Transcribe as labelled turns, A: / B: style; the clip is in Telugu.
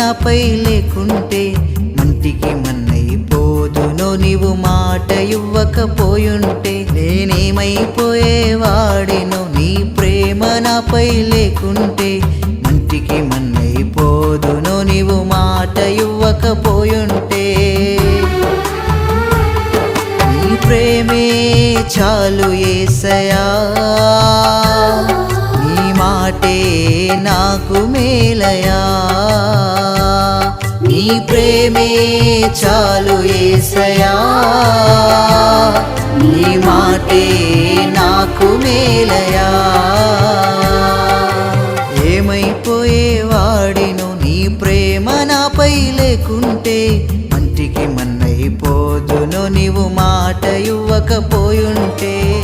A: నాపై లేకుంటే మంటికి మన్నైపోదునో నీవు మాట ఇవ్వకపోయుంటే నేనేమైపోయేవాడినో నీ ప్రేమ నాపై లేకుంటే మంటికి మన్నైపోదునో నీవు మాట ఇవ్వకపోయుంటే నీ ప్రేమే చాలు ఏసయా? నీ మాటే నాకు మేలయా? నీ ప్రేమే చాలు ఏసయా. నీ మాటే నాకు మేలయా. ఏమైపోయేవాడిను నీ ప్రేమ నాపై లేకుంటే మంటికి మన్నైపోదును నీవు మాట ఇవ్వకపోయుంటే.